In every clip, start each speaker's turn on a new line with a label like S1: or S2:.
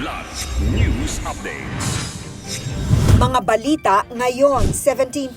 S1: Kidlat News Updates.
S2: Mga balita ngayon, 17.6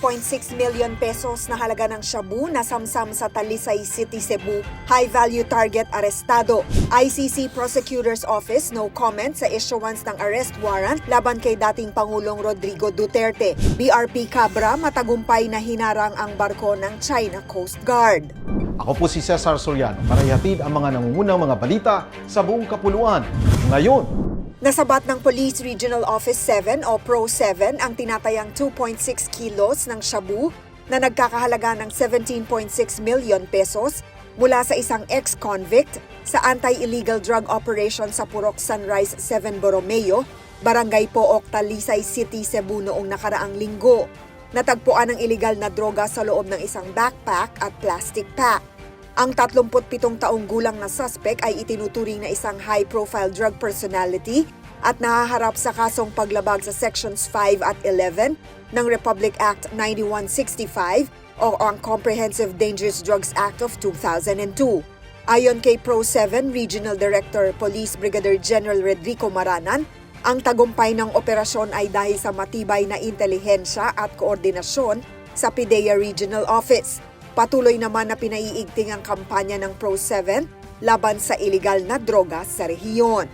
S2: million pesos na halaga ng shabu na samsam sa Talisay City, Cebu. High-value target arestado. ICC Prosecutor's Office no comment sa issuance ng arrest warrant laban kay dating Pangulong Rodrigo Duterte. BRP Cabra matagumpay na hinarang ang barko ng China Coast Guard.
S3: Ako po si Cesar Soriano para ihatid ang mga nangungunang mga balita sa buong kapuluan. Ngayon,
S2: Nasabat ng Police Regional Office 7 o Pro 7 ang tinatayang 2.6 kilos ng shabu na nagkakahalaga ng 17.6 million pesos mula sa isang ex-convict sa anti-illegal drug operation sa Purok Sunrise 7 Borromeo, Barangay Pook, Talisay City, Cebu noong nakaraang linggo. Natagpuan ang illegal na droga sa loob ng isang backpack at plastic pack. Ang 37 taong gulang na suspect ay itinuturing na isang high-profile drug personality at nahaharap sa kasong paglabag sa Sections 5 at 11 ng Republic Act 9165 o ang Comprehensive Dangerous Drugs Act of 2002. Ayon kay Pro 7 Regional Director Police Brigadier General Redrico Maranan, ang tagumpay ng operasyon ay dahil sa matibay na intelihensya at koordinasyon sa PIDEA Regional Office. Patuloy naman na pinaiigting ang kampanya ng Pro 7 laban sa iligal na droga sa rehiyon.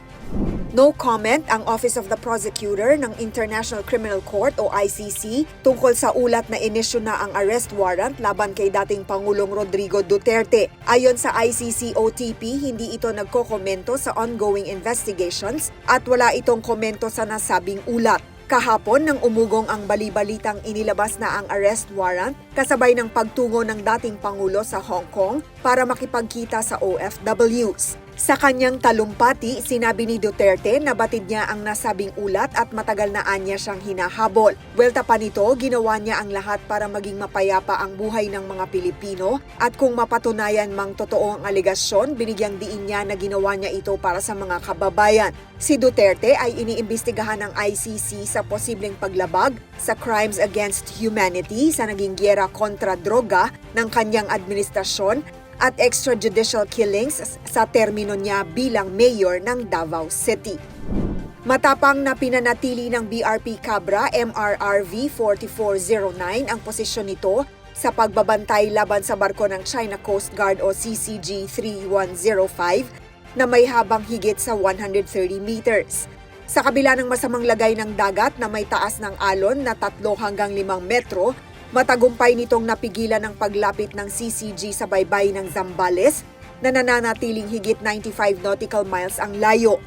S2: No comment ang Office of the Prosecutor ng International Criminal Court o ICC tungkol sa ulat na inisyu na ang arrest warrant laban kay dating Pangulong Rodrigo Duterte. Ayon sa ICC OTP, hindi ito nagkokomento sa ongoing investigations at wala itong komento sa nasabing ulat. Kahapon nang umugong ang balibalitang inilabas na ang arrest warrant kasabay ng pagtungo ng dating Pangulo sa Hong Kong para makipagkita sa OFWs. Sa kanyang talumpati, sinabi ni Duterte na batid niya ang nasabing ulat at matagal na anya siyang hinahabol. Welta pa nito, ginawa niya ang lahat para maging mapayapa ang buhay ng mga Pilipino at kung mapatunayan mang totoo ang aligasyon, binigyang diin niya na ginawa niya ito para sa mga kababayan. Si Duterte ay iniimbestigahan ng ICC sa posibleng paglabag sa crimes against humanity sa naging gyera kontra droga ng kanyang administrasyon at extrajudicial killings sa termino niya bilang mayor ng Davao City. Matapang na pinanatili ng BRP Cabra MRRV 4409 ang posisyon nito sa pagbabantay laban sa barko ng China Coast Guard o CCG 3105 na may habang higit sa 130 meters. Sa kabila ng masamang lagay ng dagat na may taas ng alon na 3 hanggang 5 metro, Matagumpay nitong napigilan ang paglapit ng CCG sa baybay ng Zambales na nananatiling higit 95 nautical miles ang layo.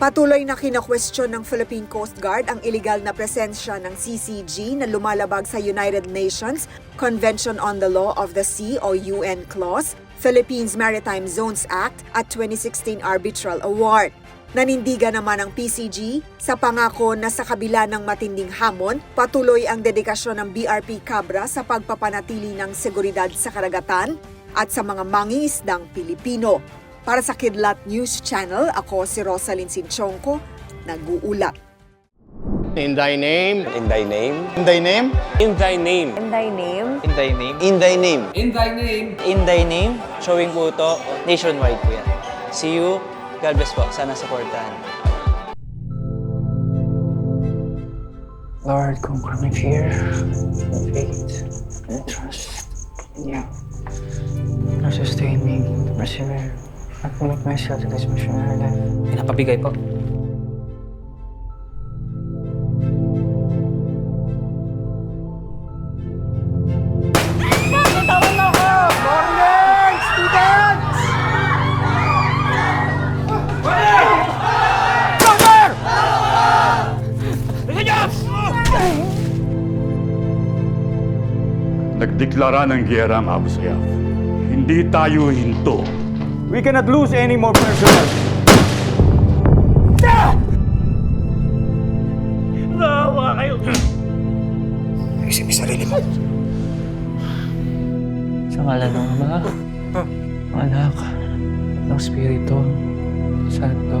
S2: Patuloy na kinakwestiyon ng Philippine Coast Guard ang illegal na presensya ng CCG na lumalabag sa United Nations Convention on the Law of the Sea o UN Clause, Philippines Maritime Zones Act at 2016 Arbitral Award. Nanindigan naman ang PCG sa pangako na sa kabila ng matinding hamon, patuloy ang dedikasyon ng BRP Cabra sa pagpapanatili ng seguridad sa karagatan at sa mga mangingisdang Pilipino. Para sa Kidlat News Channel, ako si Rosalyn Sinchonko, nag-uulat.
S4: In thy name,
S5: In thy name,
S4: in thy name,
S5: in thy name,
S6: In thy name,
S5: in thy name, in thy name,
S7: In thy name,
S5: in thy name, showing po ito nationwide po yan. See you. God bless po. Sana supportahan. Lord, conquer my fear, faith, and trust in you. Now sustain me, persevere, and commit myself to this missionary life. Pinapabigay po.
S1: Nagdeklara ng giyera ang Abu Sayyaf. Hindi tayo hinto.
S4: we cannot lose any more personnel.
S5: Sa ngalan ng Ama, Anak, ng Espiritu, Santo.